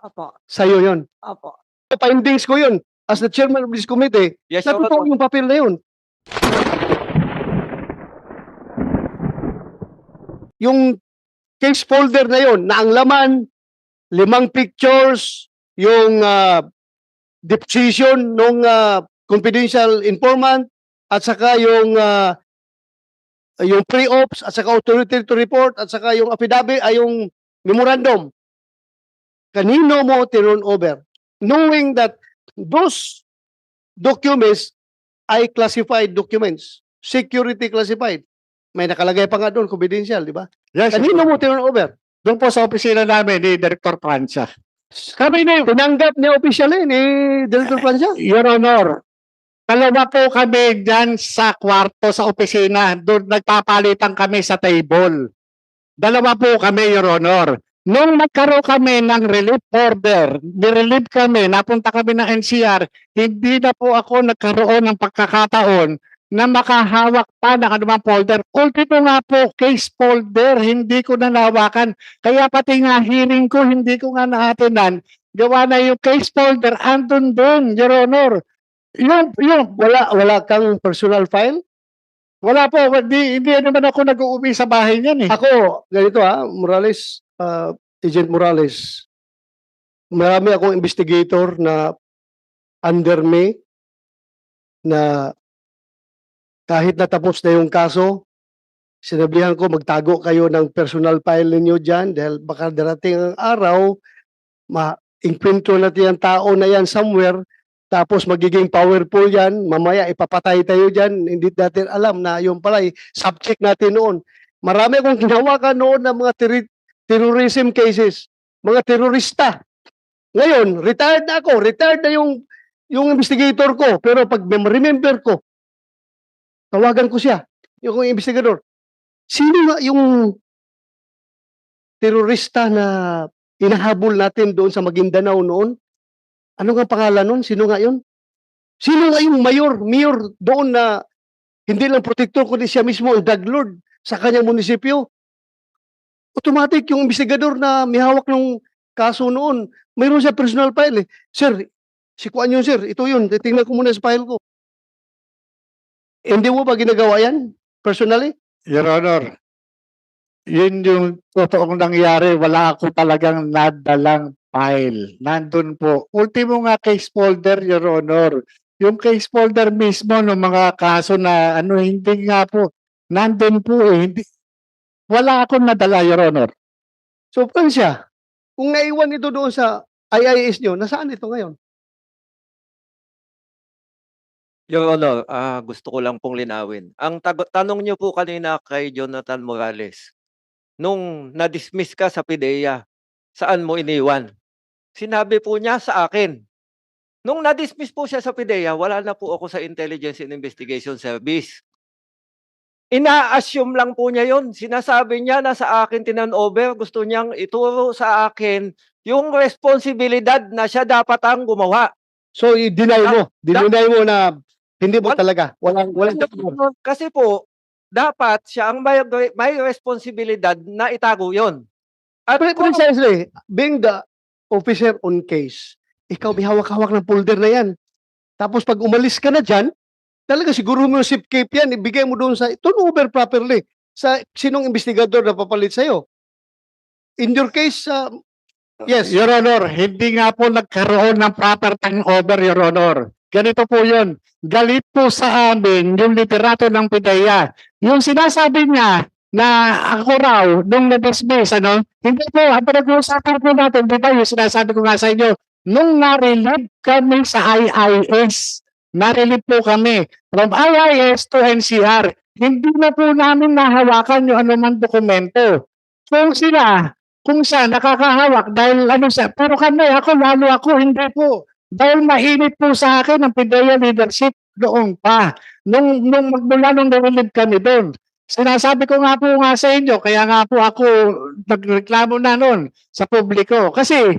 Opo. Sa'yo yun. Opo. Findings ko yun. As the chairman of this committee, Yes, Your natutuwa Honor. yung papel na yun. Yung case folder na yun, na ang laman, limang pictures, yung uh, deposition nung ah, confidential informant, at saka yung ah, yung pre-ops, at saka authority to report, at saka yung affidavit, ay yung memorandum. Kanino mo turn over? Knowing that those documents ay classified documents, security classified. May nakalagay pa nga doon, confidential, di ba? Yes, Kanino mo turn over? doon po sa opisina namin ni Director Francia. Kami na Tinanggap niya official eh, ni Director Francia. Your Honor, dalawa po kami dyan sa kwarto sa opisina. Doon nagpapalitan kami sa table. Dalawa po kami, Your Honor. Nung nagkaroon kami ng relief order, nirelieve kami, napunta kami ng NCR, hindi na po ako nagkaroon ng pagkakataon na makahawak pa ng anumang folder. Ultimo nga po, case folder, hindi ko na nahawakan. Kaya pati nga hearing ko, hindi ko nga naatinan. Gawa na yung case folder, andun doon, Your Honor. Yung, yung, Wala, wala kang personal file? wala po, hindi, hindi naman ako nag-uuwi sa bahay niyan eh. Ako, ganito ha, Morales, uh, Agent Morales, marami akong investigator na under me na kahit natapos na yung kaso, sinabihan ko magtago kayo ng personal file ninyo dyan dahil baka darating ang araw, ma-inkwentro natin ang tao na yan somewhere, tapos magiging powerful yan, mamaya ipapatay tayo dyan, hindi natin alam na yung pala eh, subject natin noon. Marami akong ginawakan noon ng mga terrorism cases, mga terorista. Ngayon, retired na ako, retired na yung yung investigator ko, pero pag mem- remember ko, tawagan ko siya, yung investigador. Sino nga yung terorista na inahabol natin doon sa Maguindanao noon? Ano nga pangalan noon? Sino nga yun? Sino nga yung mayor, mayor doon na hindi lang protector kundi siya mismo ang drug lord sa kanyang munisipyo? Automatic yung investigador na may hawak ng kaso noon, mayroon siya personal file eh. Sir, si Kuan yun sir, ito yun, titingnan ko muna sa file ko. Hindi mo ba ginagawa yan? Personally? Your Honor, yun yung totoong nangyari. Wala ako talagang nadalang file. Nandun po. Ultimo nga case folder, Your Honor. Yung case folder mismo ng mga kaso na ano, hindi nga po. Nandun po eh. Hindi, wala akong nadala, Your Honor. So, Francia, kung naiwan ito doon sa IIS nyo, nasaan ito ngayon? Your Honor, ah, gusto ko lang pong linawin. Ang tag- tanong niyo po kanina kay Jonathan Morales, nung na-dismiss ka sa PIDEA, saan mo iniwan? Sinabi po niya sa akin. Nung na-dismiss po siya sa PIDEA, wala na po ako sa Intelligence and Investigation Service. Ina-assume lang po niya yon. Sinasabi niya na sa akin tinan over, gusto niyang ituro sa akin yung responsibilidad na siya dapat ang gumawa. So, i-deny mo. Dinunay mo na hindi mo Wal- talaga. Walang, walang Kasi po, dapat siya ang may, may responsibilidad na itago yon. At Pre- kung- Precisely, being the officer on case, ikaw may hawak-hawak ng folder na yan. Tapos pag umalis ka na dyan, talaga siguro mo zip cape yan, ibigay mo doon sa, turn over properly sa sinong investigador na papalit sa'yo. In your case, uh, yes, Your Honor, hindi nga po nagkaroon ng proper turnover, Your Honor. Ganito po yun. Galit po sa amin yung literato ng PIDEA. Yung sinasabi niya na ako raw nung na-dismiss, ano, hindi po, ang pinag-uusapan po natin, di ba yung sinasabi ko nga sa inyo, nung na-relieve kami sa IIS, na-relieve po kami from IIS to NCR, hindi na po namin nahawakan yung anumang dokumento. Kung sila, kung siya nakakahawak dahil ano siya, pero kami, ako, lalo ako, hindi po. Dahil mainit po sa akin ang PIDEA leadership noong pa. Nung, nung magmula nung narinig kami doon. Sinasabi ko nga po nga sa inyo, kaya nga po ako nagreklamo na noon sa publiko. Kasi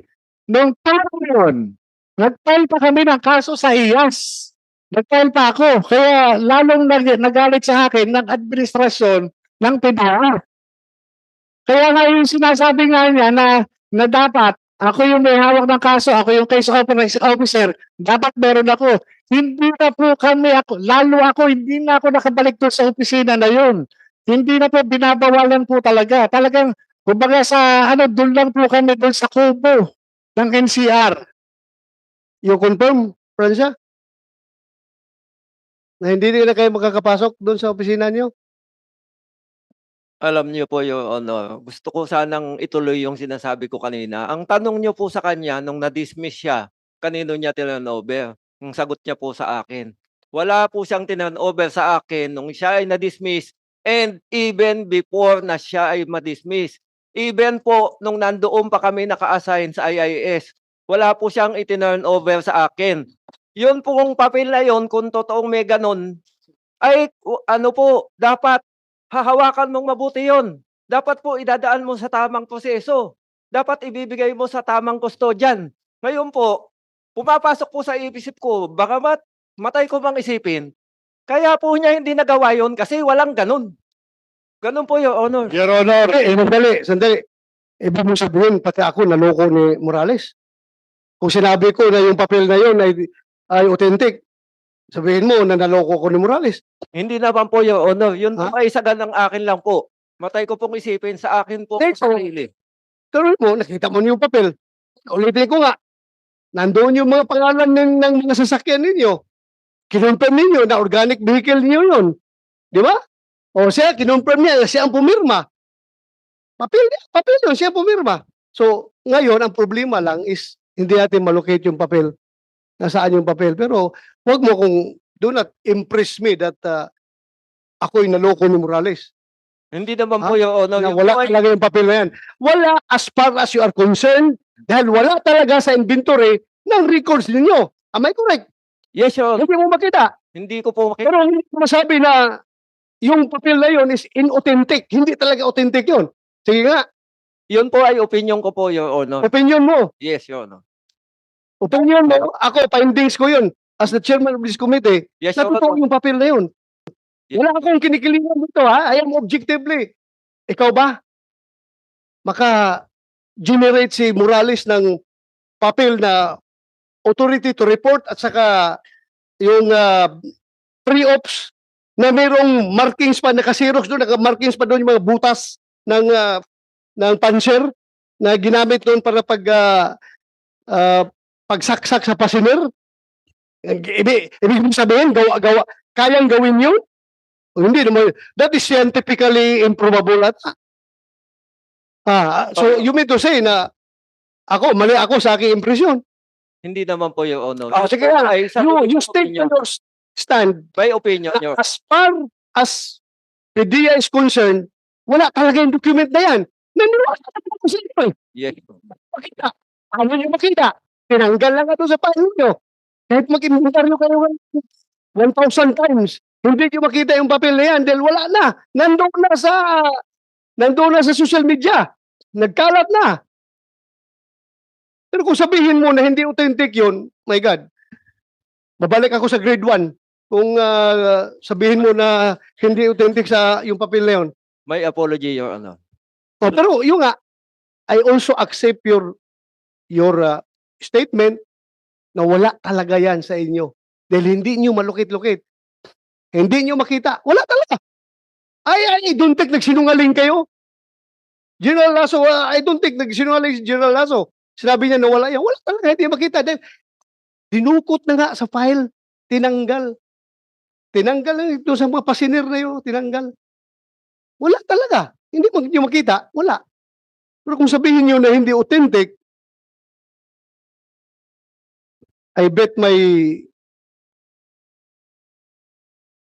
nung time yun, nag-file pa kami ng kaso sa IAS. Nag-file pa ako. Kaya lalong nag- nagalit sa akin ng administrasyon ng PIDEA. Kaya nga yung sinasabi nga niya na, na dapat Ako yung may hawak ng kaso, ako yung case officer, dapat meron ako. Hindi na po kami ako, lalo ako, hindi na ako nakabalik doon sa opisina na yun. Hindi na po binabawalan po talaga. Talagang, kumbaga sa, ano, doon lang po kami doon sa kubo ng NCR. You confirm, Francia? Na hindi na kayo makakapasok doon sa opisina niyo? Alam niyo po, Your Honor, gusto ko sanang ituloy yung sinasabi ko kanina. Ang tanong niyo po sa kanya nung na-dismiss siya, kanino niya tinanover? Ang sagot niya po sa akin. Wala po siyang tinanover sa akin nung siya ay na-dismiss and even before na siya ay ma-dismiss. Even po nung nandoon pa kami naka-assign sa IIS, wala po siyang itinurn over sa akin. Yun pong papel na yun, kung totoong may ganun, ay ano po, dapat hahawakan mong mabuti yon. Dapat po idadaan mo sa tamang proseso. Dapat ibibigay mo sa tamang kustodyan. Ngayon po, pumapasok po sa isip ko, baka mat, matay ko bang isipin, kaya po niya hindi nagawa yon kasi walang ganun. Ganun po, Your Honor. Your Honor, Eh, sandali, sandali. Ibig mo sabihin, pati ako naloko ni Morales. Kung sinabi ko na yung papel na yun ay, ay authentic, sabihin mo na naloko ko ni Morales. Hindi naman po, Your Honor. Yun po ay sagan ng akin lang po. Matay ko pong isipin sa akin po Thank sa you. sarili. Pero mo, nakita mo yung papel. Ulitin ko nga, nandoon yung mga pangalan ng, ng mga sasakyan ninyo. Kinonfirm ninyo na organic vehicle niyo yun. Di ba? O siya, kinonfirm niya na siya ang pumirma. Papel papel yun, siya pumirma. So, ngayon, ang problema lang is hindi natin malocate yung papel. Nasaan yung papel. Pero, wag mo kung do not impress me that uh, ako'y naloko ni Morales Hindi naman Ha? po, Your Honor. na Yun wala talaga yung papel na yan. Wala as far as you are concerned dahil wala talaga sa inventory ng records ninyo. Am I correct? Yes, Honor. Hindi mo makita. Hindi ko po makita. Pero hindi ko masabi na yung papel na yun is inauthentic. Hindi talaga authentic yun. Sige nga, Yun po ay opinion ko po, Your Honor. opinion mo. Yes, Your Honor. Opinion mo. Ako, findings ko yun. As the chairman of this committee, Yes, na totoo yung papel na yun. Yes. Wala akong kinikilingan dito ha. I am objectively. Ikaw ba? Maka generate si Morales ng papel na authority to report at saka yung uh, pre-ops na mayroong markings pa, naka-xerox doon, naka-markings pa doon yung mga butas ng uh, ng panser na ginamit doon para pag uh, uh, pagsaksak sa passenger. Ibig, ibig sabihin, gawa, gawa, kayang gawin yun? O hindi naman, that is scientifically improbable at ah, so Okay. you mean to say na ako, mali ako sa aking impresyon. Hindi naman po, Your Honor. Ah, Yun sige po nga. ay You, you opinion. state your stand By opinion, na Your as far as the DIA is concerned, wala talaga yung document na yan. Naniwala ka na sa inyo eh. Yes. Makita. Ano nyo makita? Tinanggal lang ito sa paano nyo. Kahit mag-inventaryo kayo 1,000 times, hindi nyo makita yung papel na yan dahil wala na. Nandoon na sa nandoon na sa social media. Nagkalat na. Pero kung sabihin mo na hindi authentic yun, my God, babalik ako sa grade 1 kung ah, sabihin mo na hindi authentic sa yung papel na yun. My apology, Your Honor. Oh, pero yung nga, I also accept your your uh, statement na wala talaga yan sa inyo. Dahil hindi nyo malukit-lukit. Hindi nyo makita. Wala talaga. Ay, I don't think nagsinungaling kayo. General Lasso, uh, I don't think nagsinungaling si General Lasso. Sinabi niya na wala yan. Wala talaga, hindi makita. Dahil dinukot na nga sa file. Tinanggal. Tinanggal na ito sa mga pasiner na yun. Tinanggal. Wala talaga. Hindi mo makita. Wala. Pero kung sabihin nyo na hindi authentic, I bet may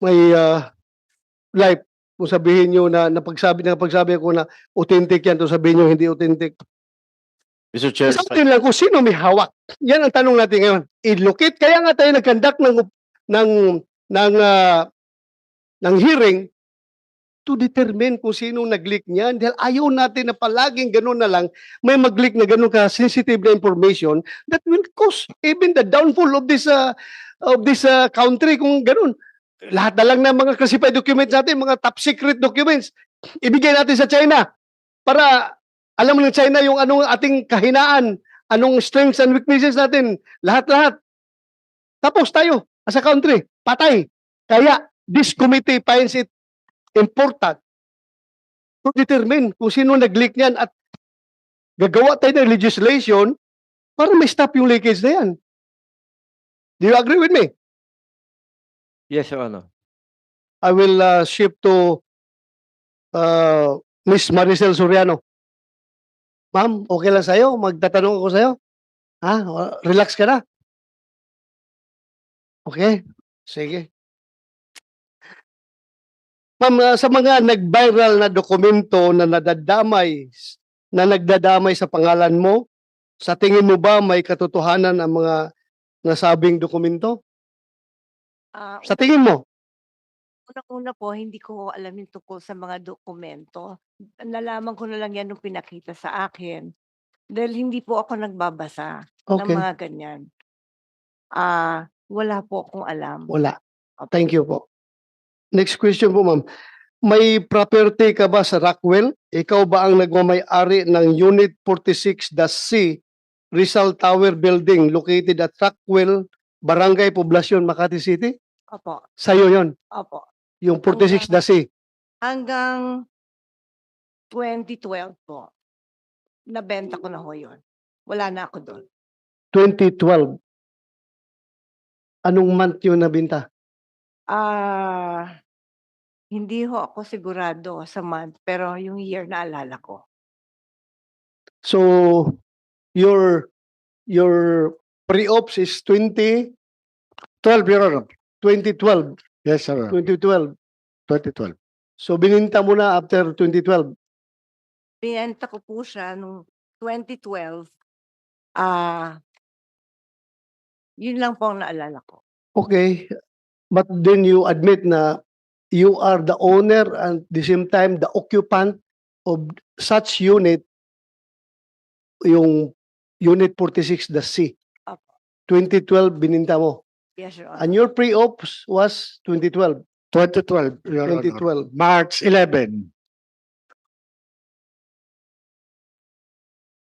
may uh, life kung sabihin nyo na napagsabi na pagsabi ko na authentic yan, to sabihin nyo hindi authentic. Mr. Chair, Sa atin lang kung sino may hawak. Yan ang tanong natin ngayon. I-locate. Kaya nga tayo nag-conduct ng ng ng ah, ng hearing to determine kung sino nag-leak niyan. Dahil ayaw natin na palaging ganun na lang may mag-leak na ganun ka sensitive na information that will cause even the downfall of this ah, of this ah, country kung ganun. Lahat na lang ng mga classified documents natin, mga top secret documents, ibigay natin sa China para alam ng China yung anong ating kahinaan, anong strengths and weaknesses natin, lahat-lahat. Tapos tayo, as a country, patay. Kaya, this committee finds it important to determine kung sino nag-leak niyan at gagawa tayo ng legislation para may stop yung leakage na yan. Do you agree with me? Yes, Your Honor. I will uh, shift to uh, Miss Maricel Soriano. Ma'am, okay lang sa'yo? Magtatanong ako sa'yo? Ha? Relax ka na? Okay? Sige. Ma'am, uh, sa mga nag-viral na dokumento na nadadamay, na nagdadamay sa pangalan mo, sa tingin mo ba may katotohanan ang mga nasabing dokumento? Ah, Sa tingin mo? unang-una po, hindi ko alam yung tungkol sa mga dokumento. Nalaman ko na lang yan nung pinakita sa akin. Dahil hindi po ako nagbabasa ng Okay. mga ganyan. Ah, wala po akong alam. Wala. Thank you po. Next question po, ma'am. May property ka ba sa Rockwell? Ikaw ba ang nagmamay-ari ng Unit 46-C Rizal Tower Building located at Rockwell, Barangay Poblacion, Makati City? Opo, Sa'yo yon opo. yung 46-C. Hanggang 2012 po, nabenta ko na ho yun. Wala na ako doon. 2012. Anong month yun nabinta? Ah, hindi ho ako sigurado sa month, pero yung year naalala ko. So, your your pre-ops is 20, 12, Your Honor. 2012. Yes, sir. 2012. 2012. So, bininta mo na after 2012. Binenta ko po siya nung 2012. Ah, yun lang po ang naalala ko. Okay, but then you admit na you are the owner and the same time the occupant of such unit, yung Unit 46, the C. Apo. 2012 bininta mo. Yes, Your Honor. And your pre-ops was 2012. 2012, Your Honor. 2012. March 11.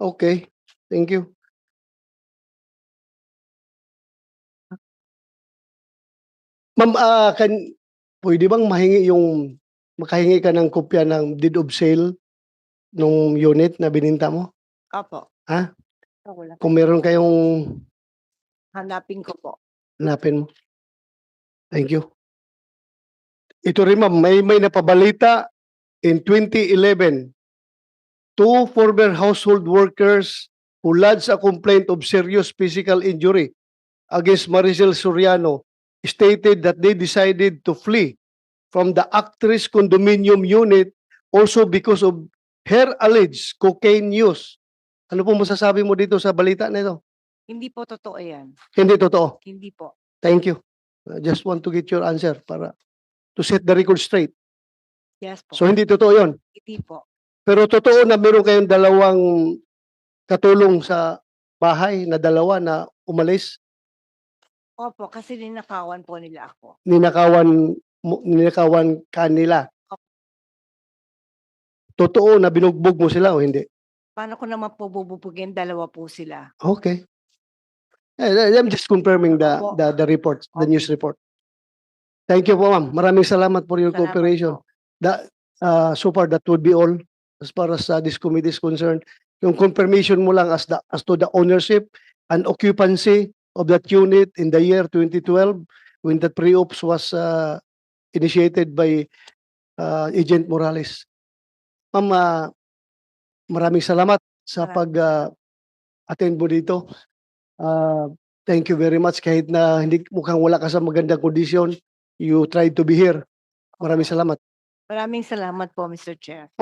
Okay, thank you. Ma'am, ah, kan, pwede bang mahingi yung, makahingi ka ng kopya ng deed of sale nung unit na bininta mo? Opo. Ha? Ako lang. Kung meron kayong Hanapin ko po. hanapin mo. Thank you. Ito rin ma'am, may, may napabalita in 2011. Two former household workers who lodged a complaint of serious physical injury against Maricel Soriano stated that they decided to flee from the actress condominium unit also because of her alleged cocaine use. Ano po masasabi mo dito sa balita na ito? Hindi po totoo yan. Hindi totoo. Hindi po. Thank you. I just want to get your answer para to set the record straight. Yes po. So hindi totoo yon. Hindi po. Pero totoo na meron kayong dalawang katulong sa bahay na dalawa na umalis, Opo, kasi ninakawan po nila ako. ninakawan mo- ninakawan kanila. Totoo na binugbog mo sila o hindi? Paano ko naman po bububugin? Dalawa po sila. Okay. Eh, I'm just confirming the Opo. the the report, the news report. Thank you po ma'am. Maraming salamat for your Salamat cooperation. po. That uh, so far that would be all as far as uh, this committee is concerned. Yung confirmation mo lang as the as to the ownership and occupancy of that unit in the year 2012 when that pre-ops was uh, initiated by uh, Agent Morales. Ma'am, uh, maraming salamat sa Maraming pag uh, mo dito. Uh, thank you very much kahit na hindi mukhang wala ka sa magandang kondisyon, you tried to be here. Maraming salamat. Maraming salamat po, Mr. Chair.